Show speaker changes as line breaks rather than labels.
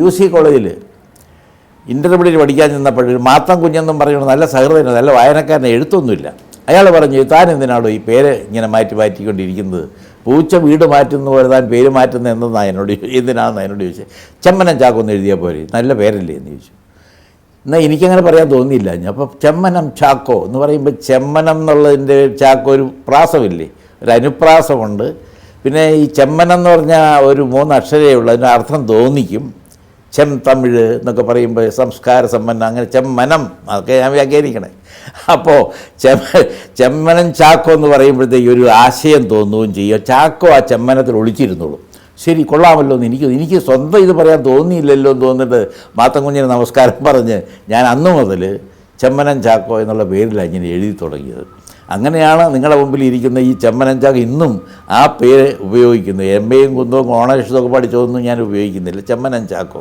U C കോളേജിൽ intermediate പഠിക്കാൻ ചെന്നപ്പോൾ മാത്തം കുഞ്ഞെന്നും പറയുന്നത് നല്ല സഹൃദയം നല്ല വായനക്കാരനെ എഴുത്തൊന്നുമില്ല. അയാൾ പറഞ്ഞു താൻ എന്തിനാണോ ഈ പേര് ഇങ്ങനെ മാറ്റി മാറ്റിക്കൊണ്ടിരിക്കുന്നത്? പൂച്ച വീട് മാറ്റുന്ന പോലെ താൻ പേര് മാറ്റുന്ന എന്തെന്നാണ് എന്നോട് എന്തിനാണെന്ന് എന്നോട് ചോദിച്ചത്? ചെമ്മനം ചാക്കൊന്ന് എഴുതിയാൽ പോരെ നല്ല പേരല്ലേ? എന്ന് ചോദിച്ചു. എന്നാൽ എനിക്കങ്ങനെ പറയാൻ തോന്നിയില്ല. അപ്പോൾ ചെമ്മനം ചാക്കോ എന്ന് പറയുമ്പോൾ ചെമ്മനം എന്നുള്ളതിന്റെ ചാക്കോ ഒരു പ്രാസമില്ലേ? ഒരു അനുപ്രാസമുണ്ട്. പിന്നെ ഈ ചെമ്മനം എന്ന് പറഞ്ഞാൽ ഒരു മൂന്ന് അക്ഷരേ ഉള്ളൂ അതിന് അർത്ഥം തോന്നിക്കും. ചെം തമിഴ് എന്നൊക്കെ പറയുമ്പോൾ സംസ്കാര സമ്പന്നം അങ്ങനെ ചെമ്മനം അതൊക്കെ ഞാൻ വ്യാഖ്യാനിക്കണേ. അപ്പോൾ ചെമ്മ ചെമ്മനം ചാക്കോ എന്ന് പറയുമ്പോഴത്തേക്ക് ഒരു ആശയം തോന്നുകയും ചെയ്യുക ചാക്കോ ആ ചെമ്മനത്തിൽ ഒളിച്ചിരുന്നുള്ളൂ ശരി കൊള്ളാമല്ലോ എന്ന് എനിക്ക് എനിക്ക് സ്വന്തം ഇത് പറയാൻ തോന്നിയില്ലല്ലോ എന്ന് തോന്നിട്ട് മാത്തൻകുഞ്ഞിന് നമസ്കാരം പറഞ്ഞ് ഞാൻ അന്ന് മുതൽ ചെമ്മനം ചാക്കോ എന്നുള്ള പേരിലാണ് ഇങ്ങനെ എഴുതി തുടങ്ങിയത്. അങ്ങനെയാണ് നിങ്ങളുടെ മുമ്പിൽ ഇരിക്കുന്ന ഈ ചെമ്മനം ചാക്ക് ഇന്നും ആ പേര് ഉപയോഗിക്കുന്നത്. എം എയും കുന്തവും ഓണേഷതൊക്കെ പഠിച്ചതൊന്നും ഞാൻ ഉപയോഗിക്കുന്നില്ല. ചെമ്മനം ചാക്കോ.